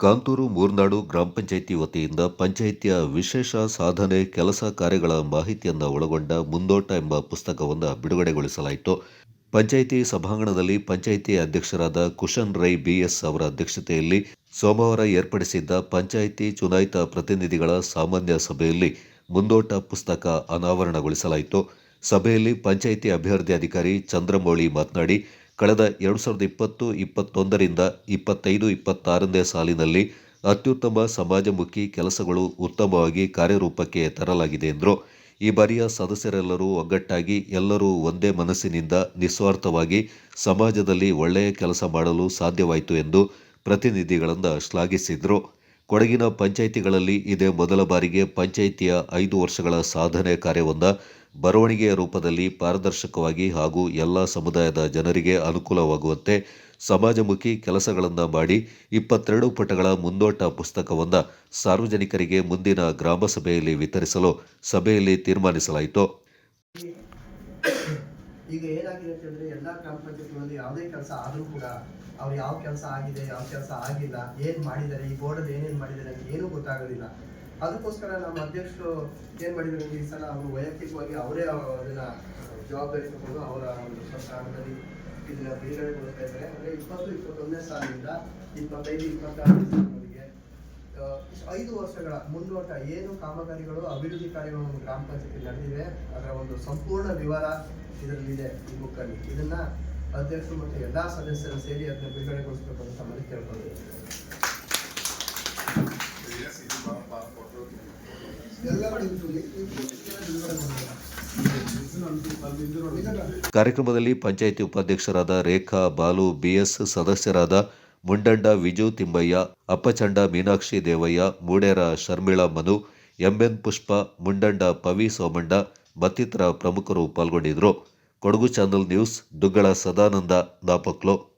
ಕಾಂತೂರು, ಮೂರ್ನಾಡು ಗ್ರಾಮ ಪಂಚಾಯಿತಿ ವತಿಯಿಂದ ಪಂಚಾಯಿತಿಯ ವಿಶೇಷ ಸಾಧನೆ ಕೆಲಸ ಕಾರ್ಯಗಳ ಮಾಹಿತಿಯನ್ನು ಒಳಗೊಂಡ ಮುಂದೋಟ ಎಂಬ ಪುಸ್ತಕವನ್ನು ಬಿಡುಗಡೆಗೊಳಿಸಲಾಯಿತು. ಪಂಚಾಯಿತಿ ಸಭಾಂಗಣದಲ್ಲಿ ಪಂಚಾಯಿತಿ ಅಧ್ಯಕ್ಷರಾದ ಕುಶನ್ ರೈ ಬಿಎಸ್ ಅವರ ಅಧ್ಯಕ್ಷತೆಯಲ್ಲಿ ಸೋಮವಾರ ಏರ್ಪಡಿಸಿದ್ದ ಪಂಚಾಯಿತಿ ಚುನಾಯಿತ ಪ್ರತಿನಿಧಿಗಳ ಸಾಮಾನ್ಯ ಸಭೆಯಲ್ಲಿ ಮುಂದೋಟ ಪುಸ್ತಕ ಅನಾವರಣಗೊಳಿಸಲಾಯಿತು. ಸಭೆಯಲ್ಲಿ ಪಂಚಾಯಿತಿ ಅಭಿವೃದ್ಧಿ ಅಧಿಕಾರಿ ಚಂದ್ರಮೌಳಿ ಮಾತನಾಡಿ ಕಳೆದ ಎರಡು ಸಾವಿರದ ಇಪ್ಪತ್ತು, ಇಪ್ಪತ್ತೊಂದರಿಂದ ಇಪ್ಪತ್ತೈದು, ಇಪ್ಪತ್ತಾರನೇ ಸಾಲಿನಲ್ಲಿ ಅತ್ಯುತ್ತಮ ಸಮಾಜಮುಖಿ ಕೆಲಸಗಳು ಉತ್ತಮವಾಗಿ ಕಾರ್ಯರೂಪಕ್ಕೆ ತರಲಾಗಿದೆ ಎಂದರು. ಈ ಬಾರಿಯ ಸದಸ್ಯರೆಲ್ಲರೂ ಒಗ್ಗಟ್ಟಾಗಿ ಎಲ್ಲರೂ ಒಂದೇ ಮನಸ್ಸಿನಿಂದ ನಿಸ್ವಾರ್ಥವಾಗಿ ಸಮಾಜದಲ್ಲಿ ಒಳ್ಳೆಯ ಕೆಲಸ ಮಾಡಲು ಸಾಧ್ಯವಾಯಿತು ಎಂದು ಪ್ರತಿನಿಧಿಗಳನ್ನು ಶ್ಲಾಘಿಸಿದರು. ಕೊಡಗಿನ ಪಂಚಾಯಿತಿಗಳಲ್ಲಿ ಇದೇ ಮೊದಲ ಬಾರಿಗೆ ಪಂಚಾಯಿತಿಯ ಐದು ವರ್ಷಗಳ ಸಾಧನೆ ಕಾರ್ಯವನ್ನು ಬರವಣಿಗೆಯ ರೂಪದಲ್ಲಿ ಪಾರದರ್ಶಕವಾಗಿ ಹಾಗೂ ಎಲ್ಲ ಸಮುದಾಯದ ಜನರಿಗೆ ಅನುಕೂಲವಾಗುವಂತೆ ಸಮಾಜಮುಖಿ ಕೆಲಸಗಳನ್ನು ಮಾಡಿ ಇಪ್ಪತ್ತೆರಡು ಪುಟಗಳ ಮುಂದೋಟ ಪುಸ್ತಕವನ್ನು ಸಾರ್ವಜನಿಕರಿಗೆ ಮುಂದಿನ ಗ್ರಾಮ ಸಭೆಯಲ್ಲಿ ವಿತರಿಸಲು ಸಭೆಯಲ್ಲಿ ತೀರ್ಮಾನಿಸಲಾಯಿತು. ಈಗ ಏನಾಗಿದೆ ಅಂತಂದ್ರೆ ಎಲ್ಲ ಗ್ರಾಮ ಪಂಚಾಯತ್ಗಳಲ್ಲಿ ಯಾವುದೇ ಕೆಲಸ ಆದರೂ ಕೂಡ ಅವ್ರು ಯಾವ ಕೆಲಸ ಆಗಿದೆ, ಯಾವ ಕೆಲಸ ಆಗಿಲ್ಲ, ಏನು ಮಾಡಿದ್ದಾರೆ, ಈ ಬೋರ್ಡಲ್ಲಿ ಏನೇನು ಮಾಡಿದ್ದಾರೆ ಅಂತ ಏನೂ ಗೊತ್ತಾಗೋದಿಲ್ಲ. ಅದಕ್ಕೋಸ್ಕರ ನಮ್ಮ ಅಧ್ಯಕ್ಷರು ಏನ್ ಮಾಡಿದ್ರು ಈ ಸಲ ಅವರು ವೈಯಕ್ತಿಕವಾಗಿ ಅವರೇ ಅದನ್ನ ಜವಾಬ್ದಾರಿ ತಗೊಂಡು ಅವರ ಒಂದು ಸ್ವಸ್ಥಾನದಲ್ಲಿ ಇದನ್ನ ಬಿಡುಗಡೆಗೊಳಿಸ್ತಾ ಇದ್ದಾರೆ. ಅಂದ್ರೆ ಇಪ್ಪತ್ತು, ಇಪ್ಪತ್ತೊಂದನೇ ಸಾಲಿನಿಂದ ಇಪ್ಪತ್ತೈದು, ಇಪ್ಪತ್ತಾರು ಸಾಲಿನವರೆಗೆ ಐದು ವರ್ಷಗಳ ಮುಂದೋಟ ಏನು ಕಾಮಗಾರಿಗಳು, ಅಭಿವೃದ್ಧಿ ಕಾರ್ಯಗಳು ಗ್ರಾಮ ಪಂಚಾಯತಿ ನಡೆದಿದೆ ಅದರ ಒಂದು ಸಂಪೂರ್ಣ ವಿವರ ಇದರಲ್ಲಿದೆ ಈ ಬುಕ್ಕಲ್ಲಿ. ಇದನ್ನ ಅಧ್ಯಕ್ಷರು ಮತ್ತು ಎಲ್ಲಾ ಸದಸ್ಯರು ಸೇರಿ ಅದನ್ನ ಬಿಡುಗಡೆಗೊಳಿಸಬೇಕು ಅಂತ ತಮ್ಮಲ್ಲಿ ಕೇಳ್ಕೊಂಡಿದ್ದೀನಿ. ಕಾರ್ಯಕ್ರಮದಲ್ಲಿ ಪಂಚಾಯಿತಿ ಉಪಾಧ್ಯಕ್ಷರಾದ ರೇಖಾ ಬಾಲು, ಬಿಎಸ್ ಸದಸ್ಯರಾದ ಮುಂಡಂಡ ವಿಜು ತಿಮ್ಮಯ್ಯ, ಅಪ್ಪಚಂಡ ಮೀನಾಕ್ಷಿ ದೇವಯ್ಯ, ಮೂಡೇರ ಶರ್ಮಿಳಾ ಮನು, ಎಂಎನ್ ಪುಷ್ಪ, ಮುಂಡಂಡ ಪವಿ ಸೋಮಣ್ಣ ಮತ್ತಿತರ ಪ್ರಮುಖರು ಪಾಲ್ಗೊಂಡಿದ್ದರು. Kodagu channel news, Duggala Sadananda Napoklu.